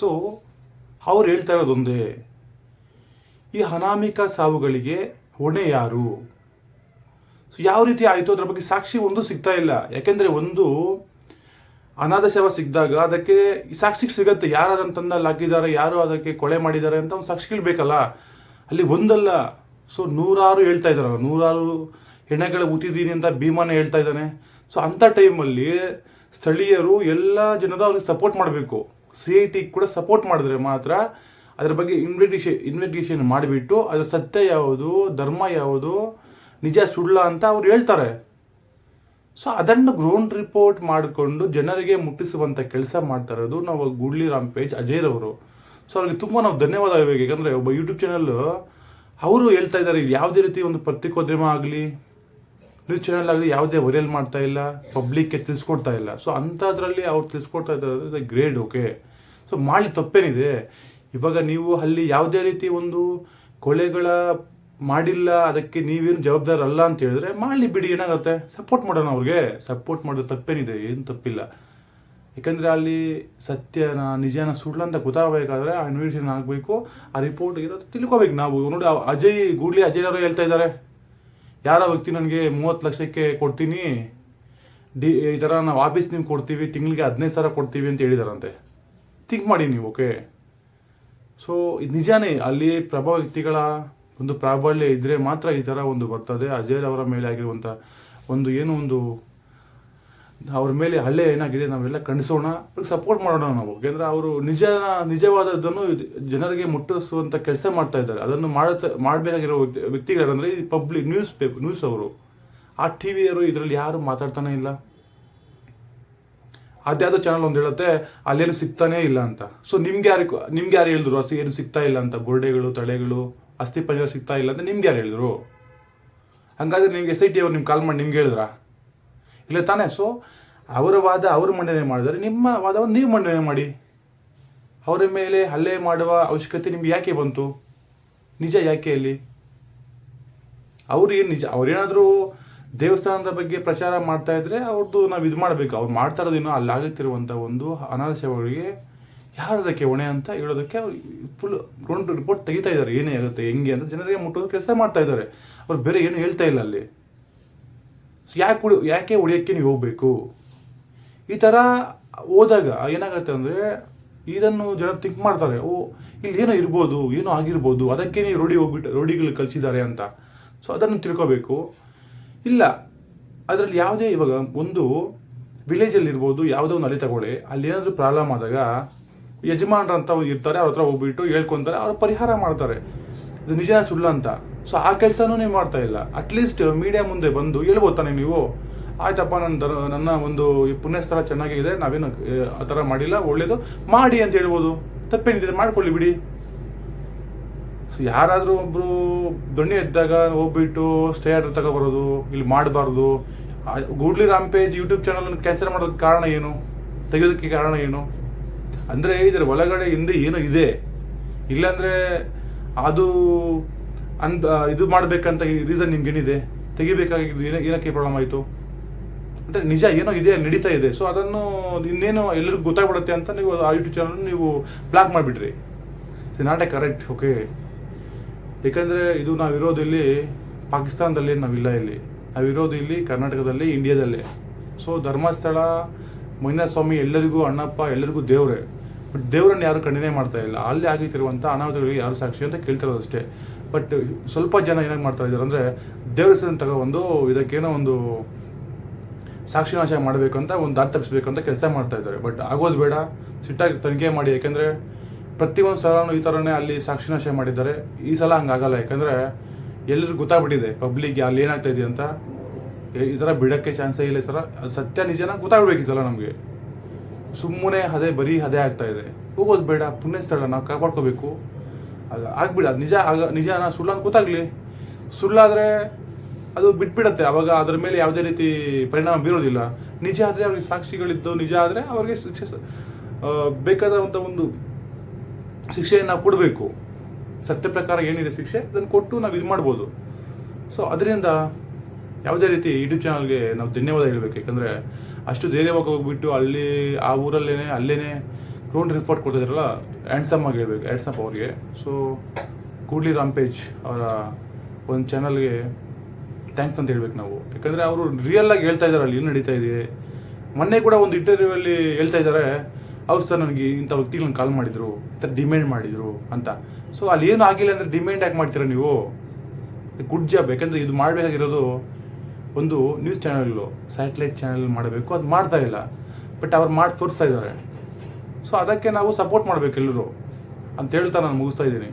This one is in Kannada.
ಸೊ, ಅವ್ರು ಹೇಳ್ತಾ ಇರೋದೊಂದೇ ಈ ಅನಾಮಿಕ ಸಾವುಗಳಿಗೆ ಹೊಣೆ ಯಾರು? ಸೊ, ಯಾವ ರೀತಿ ಆಯಿತು ಅದರ ಬಗ್ಗೆ ಸಾಕ್ಷಿ ಒಂದು ಸಿಗ್ತಾ ಇಲ್ಲ. ಯಾಕೆಂದರೆ ಒಂದು ಅನಾಥ ಶವ ಸಿಕ್ಕಿದಾಗ ಅದಕ್ಕೆ ಸಾಕ್ಷಿ ಸಿಗತ್ತೆ. ಯಾರು ಅದನ್ನು ಹಾಕಿದ್ದಾರೆ ಯಾರು ಅದಕ್ಕೆ ಕೊಳೆ ಮಾಡಿದ್ದಾರೆ ಅಂತ ಒಂದು ಸಾಕ್ಷಿಗಳು ಬೇಕಲ್ಲ ಅಲ್ಲಿ ಒಂದಲ್ಲ. ಸೊ, ನೂರಾರು ಹೇಳ್ತಾ ಇದ್ದಾರಲ್ಲ. ನೂರಾರು ಹೆಣಗಳ ಊತಿದ್ದೀನಿ ಅಂತ ಭೀಮಾನ ಹೇಳ್ತಾ ಇದ್ದಾನೆ. ಸೊ, ಅಂಥ ಟೈಮಲ್ಲಿ ಸ್ಥಳೀಯರು ಎಲ್ಲ ಜನರು ಅವ್ರಿಗೆ ಸಪೋರ್ಟ್ ಮಾಡಬೇಕು. ಸಿ ಐ ಟಿ ಕೂಡ ಸಪೋರ್ಟ್ ಮಾಡಿದ್ರೆ ಮಾತ್ರ ಅದ್ರ ಬಗ್ಗೆ ಇನ್ವೆಸ್ಟಿಗೇಷನ್ ಇನ್ವೆಸ್ಟಿಗೇಷನ್ ಮಾಡಿಬಿಟ್ಟು ಅದರ ಸತ್ಯ ಯಾವುದು, ಧರ್ಮ ಯಾವುದು, ನಿಜ ಸುಳ್ಳ ಅಂತ ಅವ್ರು ಹೇಳ್ತಾರೆ. ಸೊ ಅದನ್ನು ಗ್ರೌಂಡ್ ರಿಪೋರ್ಟ್ ಮಾಡಿಕೊಂಡು ಜನರಿಗೆ ಮುಟ್ಟಿಸುವಂಥ ಕೆಲಸ ಮಾಡ್ತಾ ಇರೋದು ನಾವು ಗುಡ್ಲಿ ಅಜಯ್ ಅಜಯ್ರವರು ಸೊ ಅವ್ರಿಗೆ ತುಂಬ ನಾವು ಧನ್ಯವಾದ ಹೇಳಬೇಕು ಯಾಕಂದರೆ ಒಬ್ಬ ಯೂಟ್ಯೂಬ್ ಚಾನಲ್ ಅವರು ಹೇಳ್ತಾ ಇದ್ದಾರೆ ಯಾವುದೇ ರೀತಿ ಒಂದು ಪತ್ರಿಕೋದ್ಯಮ ಆಗಲಿ ನ್ಯೂಸ್ ಚಾನಲ್ ಆಗಲಿ ಯಾವುದೇ ವರಿಯಲ್ ಮಾಡ್ತಾ ಇಲ್ಲ ಪಬ್ಲಿಕ್ಗೆ ತಿಳಿಸ್ಕೊಡ್ತಾ ಇಲ್ಲ. ಸೊ ಅಂಥದ್ರಲ್ಲಿ ಅವ್ರು ತಿಳಿಸ್ಕೊಡ್ತಾ ಇದ್ದಾರೆ ಗ್ರೇಡ್ ಓಕೆ ಸೊ ಮಾಡಿ ತಪ್ಪೇನಿದೆ. ಇವಾಗ ನೀವು ಅಲ್ಲಿ ಯಾವುದೇ ರೀತಿ ಒಂದು ಕೊಳೆಗಳ ಮಾಡಿಲ್ಲ, ಅದಕ್ಕೆ ನೀವೇನು ಜವಾಬ್ದಾರ ಅಲ್ಲ ಅಂತ ಹೇಳಿದ್ರೆ ಮಾಡಲಿ ಬಿಡಿ, ಏನಾಗುತ್ತೆ? ಸಪೋರ್ಟ್ ಮಾಡೋಣ ಅವ್ರಿಗೆ. ಸಪೋರ್ಟ್ ಮಾಡೋದು ತಪ್ಪೇನಿದೆ, ಏನು ತಪ್ಪಿಲ್ಲ. ಯಾಕಂದರೆ ಅಲ್ಲಿ ಸತ್ಯನ, ನಿಜನ ಸುಳ್ಳು ಅಂತ ಗೊತ್ತಾಗಬೇಕಾದ್ರೆ ಆ ಇನ್ವೆಸ್ಟಿಗೇಷನ್ ಆಗಬೇಕು ಆ ರಿಪೋರ್ಟ್ ಇರೋದು ತಿಳ್ಕೊಬೇಕು ನಾವು. ನೋಡಿ ಅಜಯ್, ಗೂಡ್ಲಿ ಅಜಯ್ ಅವರು ಹೇಳ್ತಾ ಇದ್ದಾರೆ. ಯಾರೋ ವ್ಯಕ್ತಿ ನನಗೆ ಮೂವತ್ತು ಲಕ್ಷಕ್ಕೆ ಕೊಡ್ತೀನಿ. ಡಿ, ಈ ಥರ ನಾವು ಆಫೀಸ್ ನಿಮ್ಗೆ ಕೊಡ್ತೀವಿ, ತಿಂಗಳಿಗೆ ಹದಿನೈದು ಸಾವಿರ ಕೊಡ್ತೀವಿ ಅಂತ ಹೇಳಿದಾರಂತೆ. ಥಿಂಕ್ ಮಾಡಿ ನೀವು ಓಕೆ ಸೊ ಇದು ನಿಜಾನೇ, ಅಲ್ಲಿ ಪ್ರಭಾವ ವ್ಯಕ್ತಿಗಳ ಒಂದು ಪ್ರಾಬಲ್ಯ ಇದ್ದರೆ ಮಾತ್ರ ಈ ಥರ ಒಂದು ಬರ್ತದೆ. ಅಜಯ್ ಅವರ ಮೇಲೆ ಆಗಿರುವಂಥ ಒಂದು ಏನು ಒಂದು, ಅವ್ರ ಮೇಲೆ ಹಳ್ಳೆ ಏನಾಗಿದೆ ನಾವೆಲ್ಲ ಖಂಡಿಸೋಣ ಸಪೋರ್ಟ್ ಮಾಡೋಣ ನಾವು ಯಾಕೆಂದರೆ ಅವರು ನಿಜ, ನಿಜವಾದದ್ದನ್ನು ಜನರಿಗೆ ಮುಟ್ಟಿಸುವಂಥ ಕೆಲಸ ಮಾಡ್ತಾ ಇದ್ದಾರೆ. ಅದನ್ನು ಮಾಡುತ್ತ, ಮಾಡಬೇಕಾಗಿರೋ ವ್ಯಕ್ತಿ, ವ್ಯಕ್ತಿಗಳಂದರೆ ಈ ಪಬ್ಲಿಕ್ ನ್ಯೂಸ್ ಪೇಪರ್ ನ್ಯೂಸ್ ಅವರು. ಆ ಟಿ ವಿಯವರು ಇದರಲ್ಲಿ ಯಾರು ಮಾತಾಡ್ತಾನೆ ಇಲ್ಲ. ಅದ್ಯಾವುದೋ ಚಾನಲ್ ಒಂದು ಹೇಳುತ್ತೆ, ಅಲ್ಲೇನು ಸಿಗ್ತಾನೇ ಇಲ್ಲ ಅಂತ. ಸೊ ನಿಮ್ಗೆ ಯಾರು ನಿಮ್ಗೆ ಯಾರು ಹೇಳಿದ್ರು ಅಸ್ತಿ ಏನು ಸಿಗ್ತಾ ಇಲ್ಲ ಅಂತ? ಗೋಡೆಗಳು, ತಳೆಗಳು, ಅಸ್ಥಿ ಪಂಜರ ಸಿಗ್ತಾ ಇಲ್ಲ ಅಂತ ನಿಮ್ಗೆ ಯಾರು ಹೇಳಿದ್ರು? ಹಂಗಾದ್ರೆ ನಿಮ್ಗೆ ಎಸ್ ಐ ಟಿ ಅವ್ರು ನಿಮ್ಗೆ ಕಾಲ್ ಮಾಡಿ ನಿಮ್ಗೆ ಹೇಳಿದ್ರಾ? ಇಲ್ಲ ತಾನೇ? ಸೊ ಅವರ ವಾದ ಅವರು ಮಂಡನೆ ಮಾಡಿದರೆ ನಿಮ್ಮ ವಾದವನ್ನು ನೀವು ಮಂಡನೆ ಮಾಡಿ. ಅವರ ಮೇಲೆ ಹಲ್ಲೆ ಮಾಡುವ ಅವಶ್ಯಕತೆ ನಿಮ್ಗೆ ಯಾಕೆ ಬಂತು? ನಿಜ ಯಾಕೆ ಅಲ್ಲಿ? ಅವ್ರು ಏನು ನಿಜ ಅವ್ರೇನಾದರೂ ದೇವಸ್ಥಾನದ ಬಗ್ಗೆ ಪ್ರಚಾರ ಮಾಡ್ತಾ ಇದ್ರೆ ಅವ್ರದ್ದು ನಾವು ಇದು ಮಾಡಬೇಕು. ಅವ್ರು ಮಾಡ್ತಾ ಇರೋದೇನೋ ಅಲ್ಲಿ ಆಗುತ್ತಿರುವಂಥ ಒಂದು ಅನಾಥ ಸೇವೆಗಳಿಗೆ ಯಾರು ಅದಕ್ಕೆ ಹೊಣೆ ಅಂತ ಹೇಳೋದಕ್ಕೆ ಫುಲ್ ಗ್ರೌಂಡ್ ರಿಪೋರ್ಟ್ ತೆಗಿತಾ ಇದ್ದಾರೆ ಏನೇ ಆಗುತ್ತೆ, ಹೆಂಗೆ ಅಂತ ಜನರಿಗೆ ಮುಟ್ಟೋದು ಕೆಲಸ ಮಾಡ್ತಾ ಇದ್ದಾರೆ ಅವ್ರು ಬೇರೆ ಏನು ಹೇಳ್ತಾ ಇಲ್ಲ ಅಲ್ಲಿ. ಯಾಕೆ ಉಳಿ ಯಾಕೆ ಉಳಿಯೋಕ್ಕೆ ನೀವು ಹೋಗಬೇಕು? ಈ ಥರ ಹೋದಾಗ ಏನಾಗುತ್ತೆ ಅಂದರೆ ಇದನ್ನು ಜನ ಥಿಂಕ್ ಮಾಡ್ತಾರೆ. ಓ, ಇಲ್ಲಿ ಏನೋ ಇರ್ಬೋದು, ಏನೋ ಆಗಿರ್ಬೋದು, ಅದಕ್ಕೆ ನೀವು ರೋಡಿ ಹೋಗ್ಬಿಟ್ಟು ರೋಡಿಗಳು ಕಲಿಸಿದ್ದಾರೆ ಅಂತ. ಸೊ ಅದನ್ನು ತಿಳ್ಕೊಬೇಕು. ಇಲ್ಲ. ಅದರಲ್ಲಿ ಯಾವುದೇ ಇವಾಗ ಒಂದು ವಿಲೇಜಲ್ಲಿರ್ಬೋದು ಯಾವುದೋ ಒಂದು ಅಲ್ಲಿ ತಗೊಳ್ಳಿ. ಅಲ್ಲಿ ಏನಾದರೂ ಪ್ರಾಬ್ಲಮ್ ಆದಾಗ ಯಜಮಾನ್ರು ಅಂತ ಇರ್ತಾರೆ ಅವ್ರ ಹತ್ರ ಹೋಗ್ಬಿಟ್ಟು ಹೇಳ್ಕೊತಾರೆ ಅವ್ರು ಪರಿಹಾರ ಮಾಡ್ತಾರೆ. ಇದು ನಿಜ ಸುಳ್ಳು ಅಂತ. ಸೊ ಆ ಕೆಲಸನೂ ನೀವು ಮಾಡ್ತಾ ಇಲ್ಲ. ಅಟ್ಲೀಸ್ಟ್ ಮೀಡಿಯಾ ಮುಂದೆ ಬಂದು ಹೇಳ್ಬೋದು ತಾನೆ ನೀವು. ಆಯ್ತಪ್ಪ ನನ್ನ ನನ್ನ ಒಂದು ಈ ಪುಣ್ಯಸ್ಥಳ ಚೆನ್ನಾಗಿದೆ ನಾವೇನು ಆ, ಆ ಥರ ಮಾಡಿಲ್ಲ ಒಳ್ಳೇದು. ಮಾಡಿ ಅಂತ ಹೇಳ್ಬೋದು. ತಪ್ಪೇನಿದೆ ಮಾಡ್ಕೊಳ್ಳಿ ಬಿಡಿ. ಸೊ ಯಾರಾದರೂ ಒಬ್ಬರು ದೊಣ್ಣೆ ಎದ್ದಾಗ ಹೋಗ್ಬಿಟ್ಟು ಸ್ಟೇ ಆರ್ಡರ್ ತಗೊಬರೋದು ಇಲ್ಲಿ ಮಾಡಬಾರ್ದು Goodly Rampage YouTube channel cancel ಮಾಡೋದಕ್ಕೆ ಕಾರಣ ಏನು? ತೆಗೆಯೋದಕ್ಕೆ ಕಾರಣ ಏನು? ಅಂದರೆ ಇದರ ಒಳಗಡೆ ಹಿಂದೆ ಏನೋ ಇದೆ? ಇಲ್ಲಾಂದರೆ ಅದು ಅನ್ ಇದು ಮಾಡಬೇಕಂತ ರೀಸನ್ ನಿಮ್ಗೇನಿದೆ? ತೆಗಿಬೇಕಾಗಿದ್ದು ಏನ, ಏನಕ್ಕೆ ಪ್ರಾಬ್ಲಮ್ ಆಯಿತು? ಅಂದರೆ ನಿಜ ಏನೋ ಇದೆ ನಡೀತಾ ಇದೆ. ಸೊ ಅದನ್ನು ಇನ್ನೇನು ಎಲ್ಲರಿಗೂ ಗೊತ್ತಾಗ್ಬಿಡುತ್ತೆ ಅಂತ ನೀವು ಆ ಯೂಟ್ಯೂಬ್ ಚಾನಲ್ ನೀವು block ಮಾಡಿಬಿಡ್ರಿ. It's not a correct okay ಏಕೆಂದರೆ ಇದು ನಾವಿರೋದು ಇಲ್ಲಿ ಪಾಕಿಸ್ತಾನದಲ್ಲಿ ನಾವಿಲ್ಲ ಇಲ್ಲಿ ನಾವಿರೋದು ಇಲ್ಲಿ ಕರ್ನಾಟಕದಲ್ಲಿ, ಇಂಡಿಯಾದಲ್ಲಿ. ಸೊ ಧರ್ಮಸ್ಥಳ ಸ್ವಾಮಿ ಎಲ್ಲರಿಗೂ ಅಣ್ಣಪ್ಪ, ಎಲ್ಲರಿಗೂ ದೇವರೇ. ಬಟ್ ದೇವರನ್ನು ಯಾರು ಖಂಡನೆ ಮಾಡ್ತಾ ಇಲ್ಲ. ಅಲ್ಲಿ ಆಗಿತ್ತಿರುವಂಥ ಅನಾಹುತಗಳಿಗೆ ಯಾರು ಸಾಕ್ಷಿ ಅಂತ ಕೇಳ್ತಿರೋದು ಅಷ್ಟೇ. ಬಟ್ ಸ್ವಲ್ಪ ಜನ ಏನಾಗಿ ಮಾಡ್ತಾ ಇದ್ದಾರೆ ಅಂದರೆ ದೇವ್ರ ಹೆಸರನ್ನು ತಗೊಬಂದು ಇದಕ್ಕೇನೋ ಒಂದು ಸಾಕ್ಷಿ ನಾಶ ಮಾಡಬೇಕು ಅಂತ, ಒಂದು ದಾರಿ ಅಂತ ಕೆಲಸ ಮಾಡ್ತಾ ಇದ್ದಾರೆ ಬಟ್ ಆಗೋದು ಬೇಡ. ಸಿಟ್ಟಾಗಿ ತನಿಖೆ ಮಾಡಿ. ಯಾಕೆಂದರೆ ಪ್ರತಿಯೊಂದು ಸಲನೂ ಈ ಥರನೇ ಅಲ್ಲಿ ಸಾಕ್ಷಿನಾಶ ಮಾಡಿದ್ದಾರೆ. ಈ ಸಲ ಹಂಗಾಗಲ್ಲ, ಯಾಕಂದರೆ ಎಲ್ಲರಿಗೂ ಗೊತ್ತಾಗ್ಬಿಟ್ಟಿದೆ ಪಬ್ಲಿಕ್ಗೆ ಅಲ್ಲಿ ಏನಾಗ್ತಾ ಇದೆ ಅಂತ. ಈ ಥರ ಬಿಡೋಕ್ಕೆ ಚಾನ್ಸೇ ಇಲ್ಲ ಸರ ಅದು ಸತ್ಯ ನಿಜನ ಗೊತ್ತಾಗ್ಬೇಕು ಸಲ ನಮಗೆ. ಸುಮ್ಮನೆ ಅದೇ ಬರೀ ಅದೇ ಆಗ್ತಾ ಇದೆ. ಹೋಗೋದು ಬೇಡ ಪುಣ್ಯ ಸ್ಥಳ ನಾವು ಕಾಪಾಡ್ಕೋಬೇಕು. ಅದು ಆಗ್ಬಿಡ, ಅದು ನಿಜ ಆಗ ನಿಜನ ಸುಳ್ಳು ಅಂತ ಗೊತ್ತಾಗ್ಲಿ. ಸುಳ್ಳಾದರೆ ಅದು ಬಿಟ್ಬಿಡತ್ತೆ. ಅವಾಗ ಅದ್ರ ಮೇಲೆ ಯಾವುದೇ ರೀತಿ ಪರಿಣಾಮ ಬೀರೋದಿಲ್ಲ. ನಿಜ ಆದರೆ ಅವ್ರಿಗೆ ಸಾಕ್ಷಿಗಳಿದ್ದು, ನಿಜ ಆದರೆ ಅವ್ರಿಗೆ ಶಿಕ್ಷೆ ಬೇಕಾದಂಥ ಒಂದು ಶಿಕ್ಷೆಯನ್ನು ಕೊಡಬೇಕು. ಸತ್ಯ ಪ್ರಕಾರ ಏನಿದೆ ಶಿಕ್ಷೆ? ಅದನ್ನು ಕೊಟ್ಟು ನಾವು ಇದು ಮಾಡ್ಬೋದು. ಸೊ ಅದರಿಂದ ಯಾವುದೇ ರೀತಿ ಯೂಟ್ಯೂಬ್ ಚಾನಲ್ಗೆ ನಾವು ಧನ್ಯವಾದ ಹೇಳಬೇಕು. ಯಾಕಂದರೆ ಅಷ್ಟು ಧೈರ್ಯವಾಗಿ ಹೋಗ್ಬಿಟ್ಟು ಅಲ್ಲಿ, ಆ ಊರಲ್ಲೇ ಅಲ್ಲೇ ರೋನ್ ರಿಪೋರ್ಟ್ ಕೊಡ್ತಿದ್ರಲ್ಲ ಆ್ಯಂಡ್ಸಮ್ ಆಗಿ ಹೇಳ್ಬೇಕು ಆ್ಯಂಡ್ಸಮ್ ಅವ್ರಿಗೆ. ಸೊ ಕೂಡ್ಲಿ ರಾಂಪೇಜ್ ಅವರ ಒಂದು ಚಾನಲ್ಗೆ ಥ್ಯಾಂಕ್ಸ್ ಅಂತ ಹೇಳ್ಬೇಕು ನಾವು. ಯಾಕಂದರೆ ಅವರು ರಿಯಲ್ ಆಗಿ ಹೇಳ್ತಾ ಇದ್ದಾರೆ ಅಲ್ಲಿ, ಏನು ನಡೀತಾ ಇದೆ? ಮೊನ್ನೆ ಕೂಡ ಒಂದು ಇಂಟರ್ವ್ಯೂ ಅಲ್ಲಿ ಹೇಳ್ತಾ ಇದ್ದಾರೆ ಹೌದು ಸರ್ ನನಗೆ ಇಂಥ ವ್ಯಕ್ತಿಗಳನ್ನ ಕಾಲ್ ಮಾಡಿದ್ರು ಥರ ಡಿಮ್ಯಾಂಡ್ ಮಾಡಿದ್ರು ಅಂತ. ಸೊ ಅಲ್ಲಿ ಏನು ಆಗಿಲ್ಲ ಅಂದರೆ ಡಿಮ್ಯಾಂಡ್ ಯಾಕೆ ಮಾಡ್ತೀರಾ ನೀವು? ಗುಡ್ ಜಾಬ್ ಯಾಕಂದರೆ ಇದು ಮಾಡಬೇಕಾಗಿರೋದು ಒಂದು ನ್ಯೂಸ್ ಚಾನಲ್ಲು ಸ್ಯಾಟಲೈಟ್ ಚಾನಲ್ ಮಾಡಬೇಕು. ಅದು ಮಾಡ್ತಾ ಇಲ್ಲ. ಬಟ್ ಅವ್ರು ಮಾಡಿ ತೋರಿಸ್ತಾ ಇದ್ದಾರೆ. ಸೊ ಅದಕ್ಕೆ ನಾವು ಸಪೋರ್ಟ್ ಮಾಡಬೇಕು ಎಲ್ಲರೂ ಅಂತ ಹೇಳ್ತಾ ನಾನು ಮುಗಿಸ್ತಾ ಇದ್ದೀನಿ.